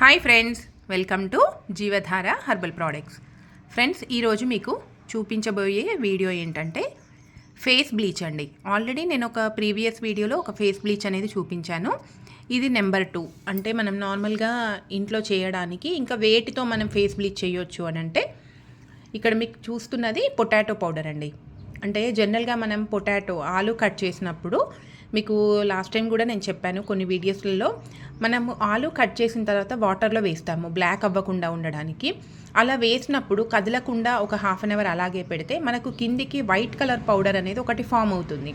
Hi friends welcome to Jeevadhara herbal products friends ఈరోజు మీకు చూపించబోయే వీడియో ఏంటంటే ఫేస్ బ్లీచ్ అండి. ఆల్రెడీ నేను ఒక ప్రీవియస్ వీడియోలో ఒక ఫేస్ బ్లీచ్ అనేది చూపించాను. ఇది నెంబర్ టూ అంటే మనం నార్మల్గా ఇంట్లో చేయడానికి ఇంకా వేటితో మనం ఫేస్ బ్లీచ్ చేయొచ్చు అని అంటే ఇక్కడ మీకు చూస్తున్నది పొటాటో పౌడర్ అండి. అంటే జనరల్గా మనం పొటాటో ఆలు కట్ చేసినప్పుడు మీకు లాస్ట్ టైం కూడా నేను చెప్పాను కొన్ని వీడియోస్లలో మనము ఆలు కట్ చేసిన తర్వాత వాటర్లో వేస్తాము బ్లాక్ అవ్వకుండా ఉండడానికి. అలా వేసినప్పుడు కదలకుండా ఒక హాఫ్ అన్ అవర్ అలాగే పెడితే మనకు కిందికి వైట్ కలర్ పౌడర్ అనేది ఒకటి ఫామ్ అవుతుంది.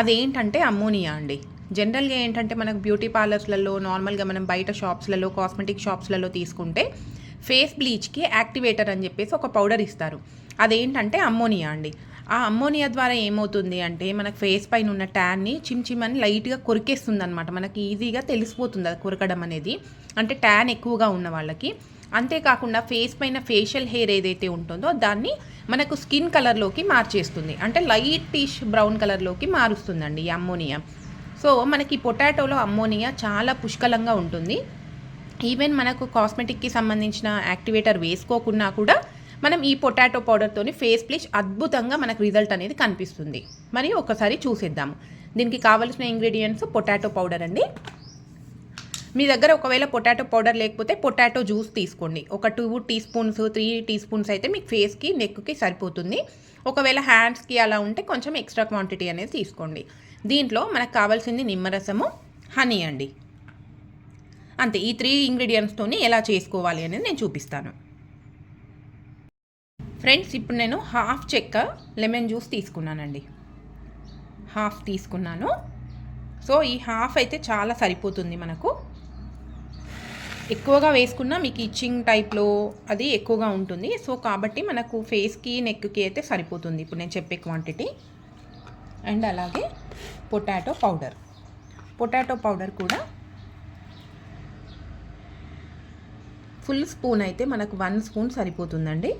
అదేంటంటే అమ్మోనియా అండి. జనరల్గా ఏంటంటే మనకు బ్యూటీ పార్లర్స్లలో నార్మల్గా మనం బయట షాప్స్లలో కాస్మెటిక్ షాప్స్లలో తీసుకుంటే ఫేస్ బ్లీచ్కి యాక్టివేటర్ అని చెప్పేసి ఒక పౌడర్ ఇస్తారు. అదేంటంటే అమ్మోనియా అండి. ఆ అమ్మోనియా ద్వారా ఏమవుతుంది అంటే మనకు ఫేస్ పైన ఉన్న ట్యాన్ని చిమ్ అని లైట్గా కొరికేస్తుంది అనమాట మనకి ఈజీగా తెలిసిపోతుంది అది కొరకడం అనేది. అంటే ట్యాన్ ఎక్కువగా ఉన్న వాళ్ళకి. అంతేకాకుండా ఫేస్ పైన ఫేషియల్ హెయిర్ ఏదైతే ఉంటుందో దాన్ని మనకు స్కిన్ కలర్లోకి మార్చేస్తుంది. అంటే లైట్ టిష్ బ్రౌన్ కలర్లోకి మారుస్తుందండి ఈ అమ్మోనియా. సో మనకి పొటాటోలో అమ్మోనియా చాలా పుష్కలంగా ఉంటుంది. ఈవెన్ మనకు కాస్మెటిక్కి సంబంధించిన యాక్టివేటర్ వేసుకోకున్నా కూడా మనం ఈ పొటాటో పౌడర్తోని ఫేస్ బ్లీచ్ అద్భుతంగా మనకు రిజల్ట్ అనేది కనిపిస్తుంది. మరి ఒకసారి చూసేద్దాము. దీనికి కావలసిన ఇంగ్రీడియంట్స్ పొటాటో పౌడర్ అండి. మీ దగ్గర ఒకవేళ పొటాటో పౌడర్ లేకపోతే పొటాటో జ్యూస్ తీసుకోండి. ఒక two teaspoons three teaspoons అయితే మీకు ఫేస్కి నెక్కి సరిపోతుంది. ఒకవేళ హ్యాండ్స్కి అలా ఉంటే కొంచెం ఎక్స్ట్రా క్వాంటిటీ అనేది తీసుకోండి. దీంట్లో మనకు కావాల్సింది నిమ్మరసము హనీ అండి. అంతే ఈ త్రీ ఇంగ్రీడియంట్స్తోని ఎలా చేసుకోవాలి అనేది నేను చూపిస్తాను. ఫ్రెండ్స్ ఇప్పుడు నేను హాఫ్ చెక్క లెమన్ జ్యూస్ తీసుకున్నానండి. హాఫ్ తీసుకున్నాను. సో ఈ హాఫ్ అయితే చాలా సరిపోతుంది మనకు. ఎక్కువగా వేసుకున్నా మీకు ఇచ్చింగ్ టైప్లో అది ఎక్కువగా ఉంటుంది. సో కాబట్టి మనకు ఫేస్కి నెక్కి అయితే సరిపోతుంది. ఇప్పుడు నేను చెప్పే క్వాంటిటీ. అండ్ అలాగే పొటాటో పౌడర్. పొటాటో పౌడర్ కూడా ఫుల్ స్పూన్ అయితే మనకు వన్ స్పూన్ సరిపోతుందండి.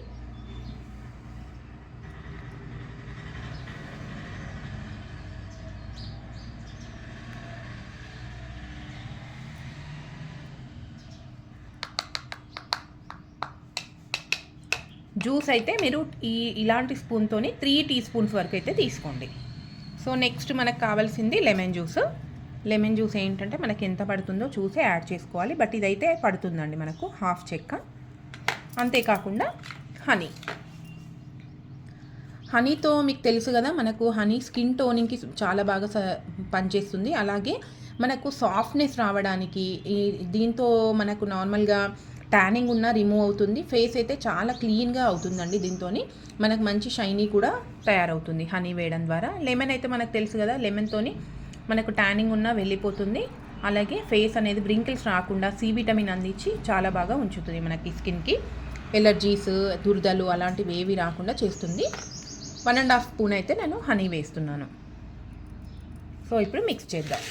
జ్యూస్ అయితే మీరు ఈ ఇలాంటి స్పూన్తోని త్రీ టీ స్పూన్స్ వరకు అయితే తీసుకోండి. సో నెక్స్ట్ మనకు కావాల్సింది లెమన్ జ్యూస్. లెమన్ జ్యూస్ ఏంటంటే మనకి ఎంత పడుతుందో చూసి యాడ్ చేసుకోవాలి. బట్ ఇదైతే పడుతుందండి మనకు హాఫ్ చెక్క. అంతేకాకుండా హనీ. హనీతో మీకు తెలుసు కదా మనకు హనీ స్కిన్ టోనింగ్కి చాలా బాగా పనిచేస్తుంది. అలాగే మనకు సాఫ్ట్నెస్ రావడానికి ఈ దీంతో మనకు నార్మల్గా ట్యానింగ్ ఉన్న రిమూవ్ అవుతుంది. ఫేస్ అయితే చాలా క్లీన్గా అవుతుందండి దీంతో మనకు మంచి షైనీ కూడా తయారవుతుంది హనీ వేయడం ద్వారా. లెమన్ అయితే మనకు తెలుసు కదా లెమన్తోని మనకు ట్యానింగ్ ఉన్న వెళ్ళిపోతుంది. అలాగే ఫేస్ అనేది బ్రింకిల్స్ రాకుండా సి విటమిన్ అందించి చాలా బాగా ఉంచుతుంది మనకి స్కిన్కి ఎలర్జీస్ దురదలు అలాంటివి ఏవి రాకుండా చేస్తుంది. వన్ అండ్ హాఫ్ స్పూన్ అయితే నేను హనీ వేస్తున్నాను. సో ఇప్పుడు మిక్స్ చేద్దాం.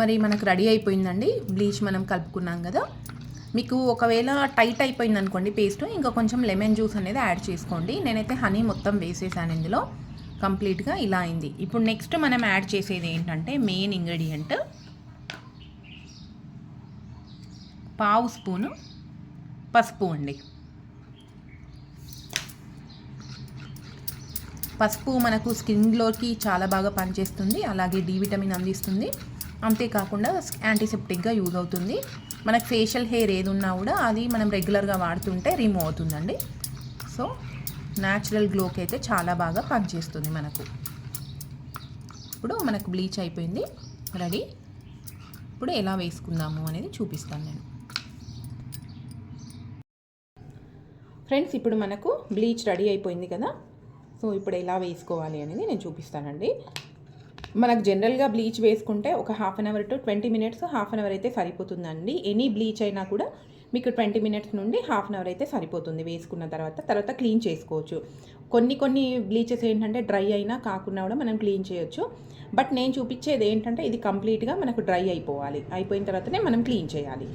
మరి మనకు రెడీ అయిపోయిందండి. బ్లీచ్ మనం కలుపుకున్నాం కదా. మీకు ఒకవేళ టైట్ అయిపోయింది అనుకోండి పేస్ట్ ఇంకా కొంచెం లెమన్ జ్యూస్ అనేది యాడ్ చేసుకోండి. నేనైతే హనీ మొత్తం వేసేసాను ఇందులో. కంప్లీట్గా ఇలా అయింది. ఇప్పుడు నెక్స్ట్ మనం యాడ్ చేసేది ఏంటంటే మెయిన్ ఇంగ్రీడియంట్ పావు స్పూను పసుపు అండి. పసుపు మనకు స్కిన్లోకి చాలా బాగా పనిచేస్తుంది. అలాగే డి విటమిన్ అందిస్తుంది. అంతేకాకుండా యాంటీసెప్టిక్గా యూజ్ అవుతుంది. మనకు ఫేషియల్ హెయిర్ ఏది ఉన్నా కూడా అది మనం రెగ్యులర్గా వాడుతుంటే రిమూవ్ అవుతుందండి. సో న్యాచురల్ గ్లోకి అయితే చాలా బాగా పనిచేస్తుంది మనకు. ఇప్పుడు మనకు బ్లీచ్ అయిపోయింది. రెడీ ఇప్పుడు ఎలా వేసుకుందాము అనేది చూపిస్తాను నేను. ఫ్రెండ్స్ ఇప్పుడు మనకు బ్లీచ్ రెడీ అయిపోయింది కదా. సో ఇప్పుడు ఎలా వేసుకోవాలి అనేది నేను చూపిస్తానండి. మనకు జనరల్గా బ్లీచ్ వేసుకుంటే ఒక half an hour to twenty minutes half an hour అయితే సరిపోతుందండి. ఎనీ బ్లీచ్ అయినా కూడా మీకు ట్వంటీ మినిట్స్ నుండి హాఫ్ అన్ అవర్ అయితే సరిపోతుంది వేసుకున్న తర్వాత. తర్వాత క్లీన్ చేసుకోవచ్చు. కొన్ని కొన్ని బ్లీచెస్ ఏంటంటే డ్రై అయినా కాకుండా కూడా మనం క్లీన్ చేయొచ్చు. బట్ నేను చూపించేది ఏంటంటే ఇది కంప్లీట్గా మనకు డ్రై అయిపోవాలి. అయిపోయిన తర్వాతనే మనం క్లీన్ చేయాలి.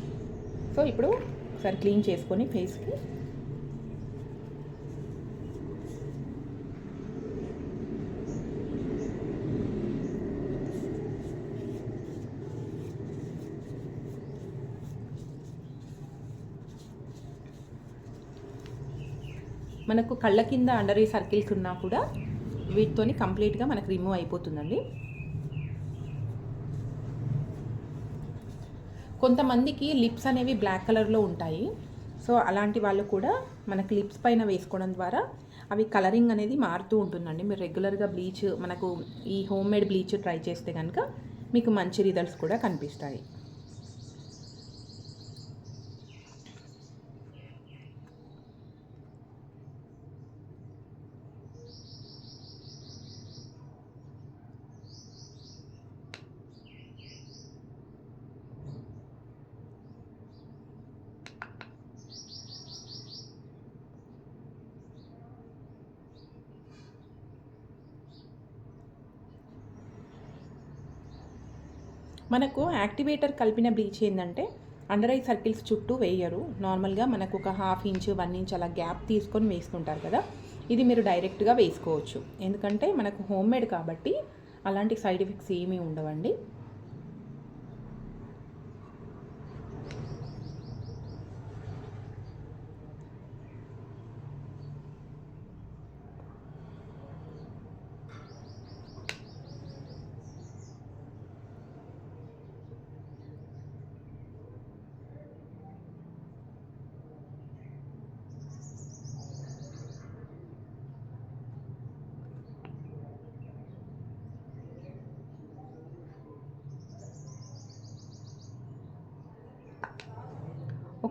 సో ఇప్పుడు ఒకసారి క్లీన్ చేసుకొని ఫేస్కి మనకు కళ్ళ కింద అండర్ ఐ సర్కిల్స్ ఉన్నా కూడా వీటితోని కంప్లీట్గా మనకు రిమూవ్ అయిపోతుందండి. కొంతమందికి లిప్స్ అనేవి బ్లాక్ కలర్లో ఉంటాయి. సో అలాంటి వాళ్ళు కూడా మనకు లిప్స్ పైన వేసుకోవడం ద్వారా అవి కలరింగ్ అనేది మారుతూ ఉంటుందండి. మీరు రెగ్యులర్గా బ్లీచ్ మనకు ఈ హోమ్ మేడ్ బ్లీచ్ ట్రై చేస్తే కనుక మీకు మంచి రిజల్ట్స్ కూడా కనిపిస్తాయి. మనకు యాక్టివేటర్ కలిపిన బ్లీచ్ ఏంటంటే అండర్ ఐ సర్కిల్స్ చుట్టూ వేయరు. నార్మల్గా మనకు ఒక హాఫ్ ఇంచ్ వన్ ఇంచ్ అలా గ్యాప్ తీసుకొని వేసుకుంటారు కదా ఇది మీరు డైరెక్ట్గా వేసుకోవచ్చు. ఎందుకంటే మనకు హోమ్ మేడ్ కాబట్టి అలాంటి సైడ్ ఎఫెక్ట్స్ ఏమీ ఉండవండి.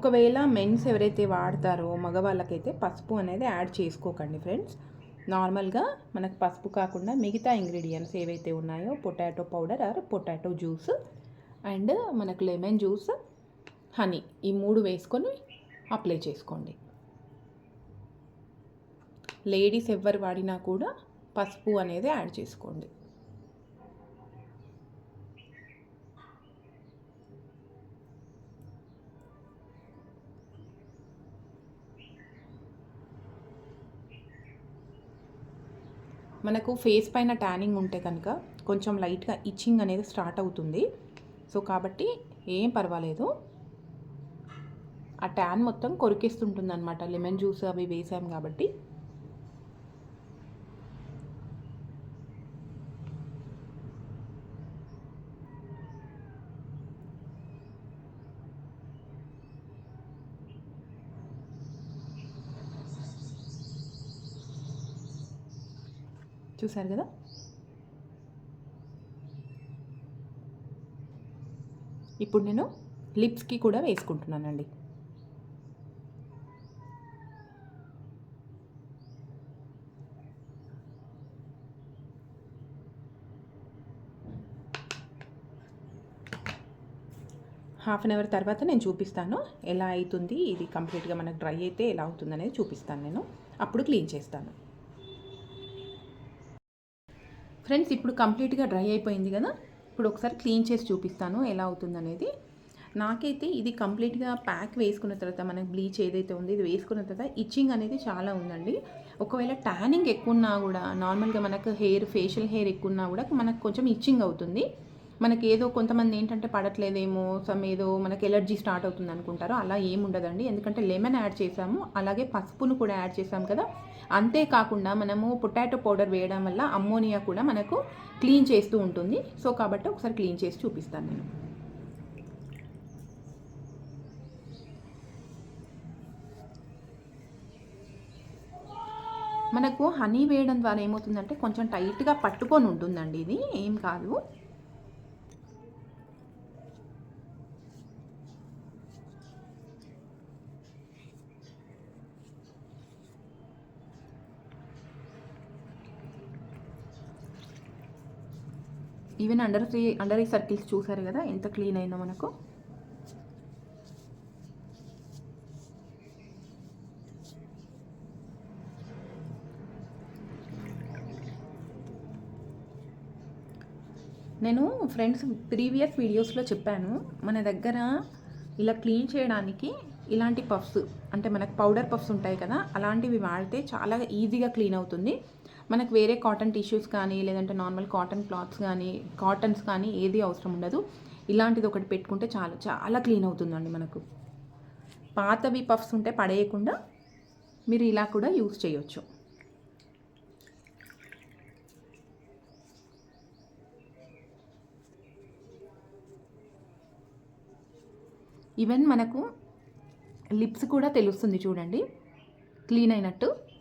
ఒకవేళ మెన్స్ ఎవరైతే వాడతారో మగవాళ్ళకైతే పసుపు అనేది యాడ్ చేసుకోకండి ఫ్రెండ్స్. నార్మల్గా మనకు పసుపు కాకుండా మిగతా ఇంగ్రీడియంట్స్ ఏవైతే ఉన్నాయో potato powder or potato juice and మనకు లెమన్ జ్యూస్ హనీ ఈ మూడు వేసుకొని అప్లై చేసుకోండి. లేడీస్ ఎవరు వాడినా కూడా పసుపు అనేది యాడ్ చేసుకోండి. మనకు ఫేస్ పైన ట్యానింగ్ ఉంటే కనుక కొంచెం లైట్గా ఇచ్చింగ్ అనేది స్టార్ట్ అవుతుంది. సో కాబట్టి ఏం పర్వాలేదు. ఆ ట్యాన్ మొత్తం కొరికేస్తుంటుంది అనమాట లెమన్ జ్యూస్ అవి వేసాం కాబట్టి. చూసారు కదా? ఇప్పుడు నేను లిప్స్కి కూడా వేసుకుంటున్నానండి. హాఫ్ అన్ అవర్ తర్వాత నేను చూపిస్తాను. ఎలా అవుతుంది? ఇది కంప్లీట్గా మనకు డ్రై అయితే ఎలా అవుతుంది అనేది చూపిస్తాను నేను. అప్పుడు క్లీన్ చేస్తాను. ఫ్రెండ్స్ ఇప్పుడు కంప్లీట్గా డ్రై అయిపోయింది కదా? ఇప్పుడు ఒకసారి క్లీన్ చేసి చూపిస్తాను ఎలా అవుతుందనేది. నాకైతే ఇది కంప్లీట్గా ప్యాక్ వేసుకున్న తర్వాత మనకి బ్లీచ్ ఏదైతే ఉందో ఇది వేసుకున్న తర్వాత ఇచ్చింగ్ అనేది చాలా ఉందండి. ఒకవేళ ట్యానింగ్ ఎక్కువ ఉన్నా కూడా నార్మల్గా మనకు హెయిర్ ఫేషియల్ హెయిర్ ఎక్కువ ఉన్నా కూడా మనకు కొంచెం ఇచ్చింగ్ అవుతుంది. మనకి ఏదో కొంతమంది ఏంటంటే పడట్లేదేమో సమ్ ఏదో మనకి ఎలర్జీ స్టార్ట్ అవుతుంది అనుకుంటారో అలా ఏముండదండి. ఎందుకంటే లెమన్ యాడ్ చేసాము అలాగే పసుపును కూడా యాడ్ చేసాం కదా. అంతేకాకుండా మనము పొటాటో పౌడర్ వేయడం వల్ల అమ్మోనియా కూడా మనకు క్లీన్ చేస్తూ ఉంటుంది. సో కాబట్టి ఒకసారి క్లీన్ చేసి చూపిస్తాను నేను. మనకు హనీ వేయడం ద్వారా ఏమవుతుందంటే కొంచెం టైట్గా పట్టుకొని ఉంటుందండి ఇది. ఏం కాదు. ఈవెన్ అండర్ అండర్ ఈ సర్కిల్స్ చూసారు కదా ఎంత క్లీన్ అయిందో మనకు. నేను ఫ్రెండ్స్ ప్రీవియస్ వీడియోస్లో చెప్పాను మన దగ్గర ఇలా క్లీన్ చేయడానికి ఇలాంటి పఫ్స్ అంటే మనకు పౌడర్ పఫ్స్ ఉంటాయి కదా అలాంటివి వాడితే చాలా ఈజీగా క్లీన్ అవుతుంది. మనకు వేరే కాటన్ టిష్యూస్ కానీ లేదంటే నార్మల్ కాటన్ క్లాత్స్ కానీ కాటన్స్ కానీ ఏది అవసరం ఉండదు. ఇలాంటిది ఒకటి పెట్టుకుంటే చాలు. చాలా క్లీన్ అవుతుందండి మనకు. పాతవి పఫ్స్ ఉంటే పడేయకుండా మీరు ఇలా కూడా యూస్ చేయొచ్చు. ఈవెన్ మనకు లిప్స్ కూడా తెలుస్తుంది చూడండి. క్లీన్ అయినట్టు.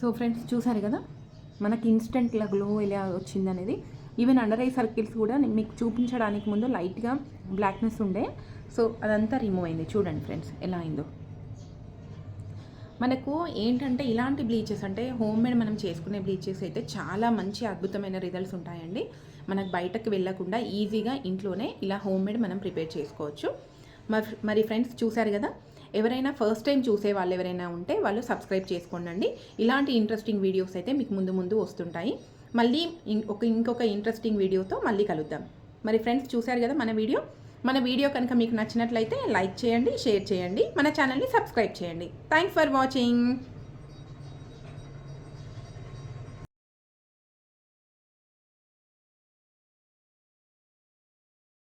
సో ఫ్రెండ్స్ చూసారు కదా? మనకి ఇన్స్టెంట్గా గ్లో ఎలా వచ్చింది అనేది ఈవెన్ అండర్ ఐ సర్కిల్స్ కూడా మీకు చూపించడానికి ముందు లైట్గా బ్లాక్నెస్ ఉండే. సో అదంతా రిమూవ్ అయింది. చూడండి ఫ్రెండ్స్ ఎలా అయిందో. మనకు ఏంటంటే ఇలాంటి బ్లీచెస్ అంటే హోమ్ మేడ్ మనం చేసుకునే బ్లీచెస్ అయితే చాలా మంచి అద్భుతమైన రిజల్ట్స్ ఉంటాయండి. మనకు బయటకు వెళ్ళకుండా ఈజీగా ఇంట్లోనే ఇలా హోమ్ మేడ్ మనం ప్రిపేర్ చేసుకోవచ్చు. మరి మరి ఫ్రెండ్స్ చూసారు కదా? ఎవరైనా ఫస్ట్ టైం చూసే వాళ్ళు ఎవరైనా ఉంటే వాళ్ళు సబ్స్క్రైబ్ చేసుకోండి ఇలాంటి ఇంట్రెస్టింగ్ వీడియోస్ అయితే మీకు ముందు ముందు వస్తుంటాయి. మళ్ళీ ఇం- ఒక ఇంకొక ఇంట్రెస్టింగ్ వీడియోతో మళ్ళీ కలుద్దాం. మరి ఫ్రెండ్స్ చూశారు కదా మన వీడియో మన వీడియో కనుక మీకు నచ్చినట్లయితే లైక్ చేయండి షేర్ చేయండి. మన ఛానల్ని సబ్స్క్రైబ్ చేయండి. Thanks for watching